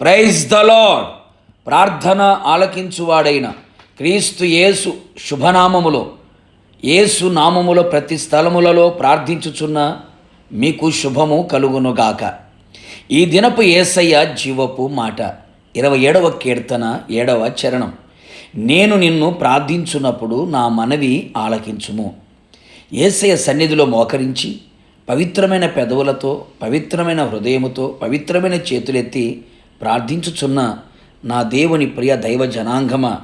Praise the lord ప్రార్థన ఆలకించువాడైన క్రీస్తు యేసు శుభనామములో యేసు నామములో ప్రతి స్థలములలో ప్రార్థించుచున్న మీకు శుభము కలుగునుగాక. ఈ దినపు ఏసయ్య జీవపు మాట ఇరవై ఏడవ కీర్తన ఏడవ చరణం. నేను నిన్ను ప్రార్థించున్నప్పుడు నా మనవి ఆలకించుము. ఏసయ్య సన్నిధిలో మోకరించి పవిత్రమైన పెదవులతో పవిత్రమైన హృదయముతో పవిత్రమైన చేతులెత్తి ప్రార్థించుచున్న నా దేవుని ప్రియ దైవ జనాంగమ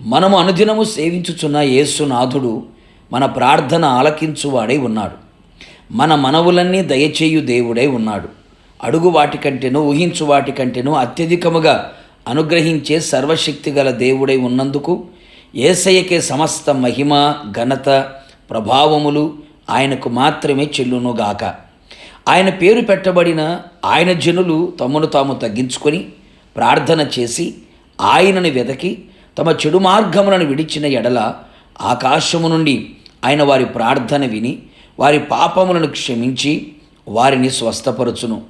మనము అనుదినము సేవించుచున్న యేసునాథుడు మన ప్రార్థన ఆలకించువాడై ఉన్నాడు. మన మనవులన్నీ దయచేయు దేవుడై ఉన్నాడు. అడుగు వాటికంటేనూ ఊహించు వాటికంటేనూ అత్యధికముగా అనుగ్రహించే సర్వశక్తి గల దేవుడై ఉన్నందుకు ఏసయ్యకే సమస్త మహిమ ఘనత ప్రభావములు ఆయనకు మాత్రమే చెల్లునుగాక. ఆయన పేరు పెట్టబడిన ఆయన జనులు తమను తాము తగ్గించుకొని ప్రార్థన చేసి ఆయనను వెతకి తమ చెడు మార్గములను విడిచిన ఎడల ఆకాశము నుండి ఆయన వారి ప్రార్థన విని వారి పాపములను క్షమించి వారిని స్వస్థపరచును.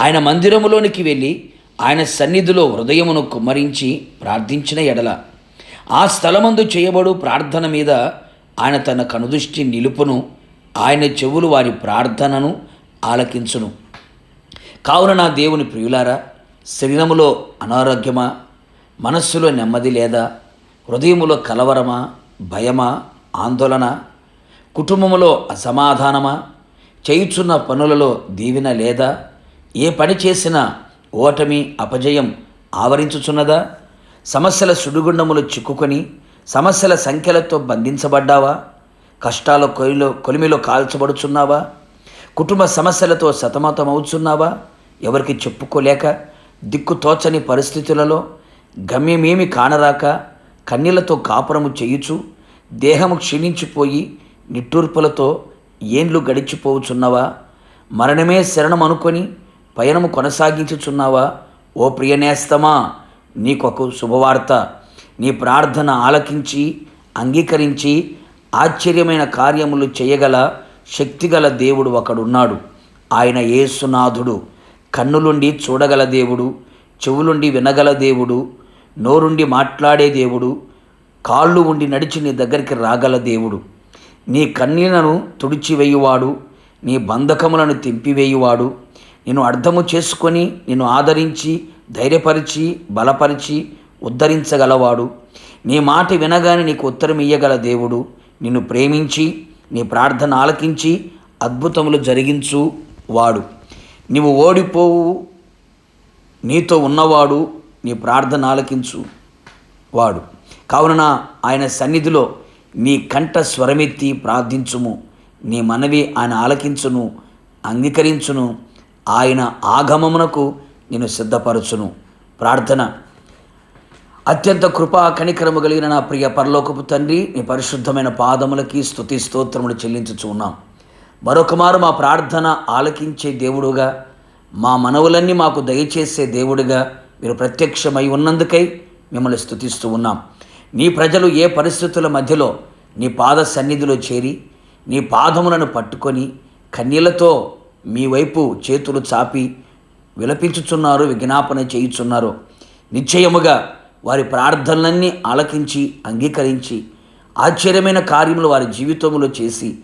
ఆయన మందిరములోనికి వెళ్ళి ఆయన సన్నిధిలో హృదయమును కుమ్మరించి ప్రార్థించిన ఎడల ఆ స్థలమందు చేయబడు ప్రార్థన మీద ఆయన తన కనుదృష్టి నిలుపును. ఆయన చెవులు వారి ప్రార్థనను ఆలకించును. కావున నా దేవుని ప్రియులారా శరీరములో అనారోగ్యమా మనస్సులో నెమ్మది లేదా హృదయములో కలవరమా భయమా ఆందోళన కుటుంబములో అసమాధానమా చేయుచున్న పనులలో దీవెన లేదా ఏ పని చేసినా ఓటమి అపజయం ఆవరించుచున్నదా సమస్యల సుడిగుండములు చిక్కుకొని సమస్యల సంఖ్యలతో బంధించబడ్డావా కష్టాల కొలిలో కొలిమిలో కాల్చబడుచున్నావా కుటుంబ సమస్యలతో సతమతమవుతున్నావా? ఎవరికి చెప్పుకోలేక దిక్కు తోచని పరిస్థితులలో గమ్యమేమి కానరాక కన్నీళ్ళతో కాపురము చేయుచు దేహము క్షీణించిపోయి నిట్టూర్పులతో ఏండ్లు గడిచిపోవుచున్నావా? మరణమే శరణం అనుకొని పయనము కొనసాగించుచున్నావా? ఓ ప్రియనేస్తమా నీకొక శుభవార్త. నీ ప్రార్థన ఆలకించి అంగీకరించి ఆశ్చర్యమైన కార్యములు చేయగల శక్తిగల దేవుడు ఒకడున్నాడు. ఆయన ఏసునాథుడు. కన్నులుండి చూడగల దేవుడు చెవులుండి వినగల దేవుడు నోరుండి మాట్లాడే దేవుడు కాళ్ళు ఉండి నడిచి నీ దగ్గరికి రాగల దేవుడు. నీ కన్నీలను తుడిచివేయువాడు నీ బంధకములను తెంపివేయువాడు. నేను అర్థము చేసుకొని నిన్ను ఆదరించి ధైర్యపరిచి బలపరిచి ఉద్ధరించగలవాడు. నీ మాట వినగానే నీకు ఉత్తరం ఇయ్యగల దేవుడు. నిన్ను ప్రేమించి నీ ప్రార్థన ఆలకించి అద్భుతములు జరిగించు వాడు. నీవు ఓడిపోవు నీతో ఉన్నవాడు నీ ప్రార్థన ఆలకించు వాడు. కావున ఆయన సన్నిధిలో నీ కంఠ స్వరమెత్తి ప్రార్థించుము. నీ మనవి ఆయన ఆలకించును అంగీకరించును. ఆయన ఆగమమునకు నేను సిద్ధపరచును. ప్రార్థన అత్యంత కృపా కనికరము కలిగిన నా ప్రియ పరలోకపు తండ్రి నీ పరిశుద్ధమైన పాదములకి స్థుతి స్తోత్రములు చెల్లించుచు ఉన్నాం. మరొకమారు మా ప్రార్థన ఆలకించే దేవుడుగా మా మనవులన్నీ మాకు దయచేసే దేవుడిగా మీరు ప్రత్యక్షమై ఉన్నందుకై మిమ్మల్ని స్థుతిస్తూ ఉన్నాం. నీ ప్రజలు ఏ పరిస్థితుల మధ్యలో నీ పాద సన్నిధిలో చేరి నీ పాదములను పట్టుకొని కన్నీళ్ళతో మీ వైపు చేతులు చాపి విలపించుచున్నారు విజ్ఞాపన చేయుచున్నారు. నిశ్చయముగా వారి ప్రార్థనలన్నీ ఆలకించి అంగీకరించి ఆశ్చర్యమైన కార్యములు వారి జీవితంలో చేసి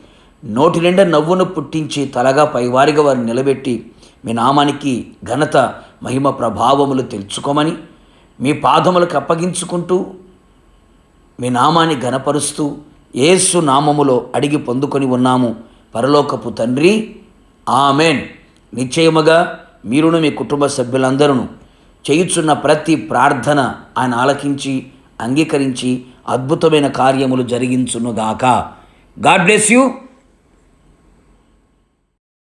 నోటి నిండా నవ్వును పుట్టించి తలగా పైవారిగా వారిని నిలబెట్టి మీ నామానికి ఘనత మహిమ ప్రభావములు తెలుసుకోమని మీ పాదములకు అప్పగించుకుంటూ మీ నామాన్ని ఘనపరుస్తూ ఏసు నామములో అడిగి పొందుకొని ఉన్నాము. పరలోకపు తండ్రి ఆమెన్. నిశ్చయముగా మీరును మీ కుటుంబ సభ్యులందరూ చేయుచున్న ప్రతి ప్రార్థన ఆయన ఆలకించి అంగీకరించి అద్భుతమైన కార్యములు జరిగించునుగాక. God bless you.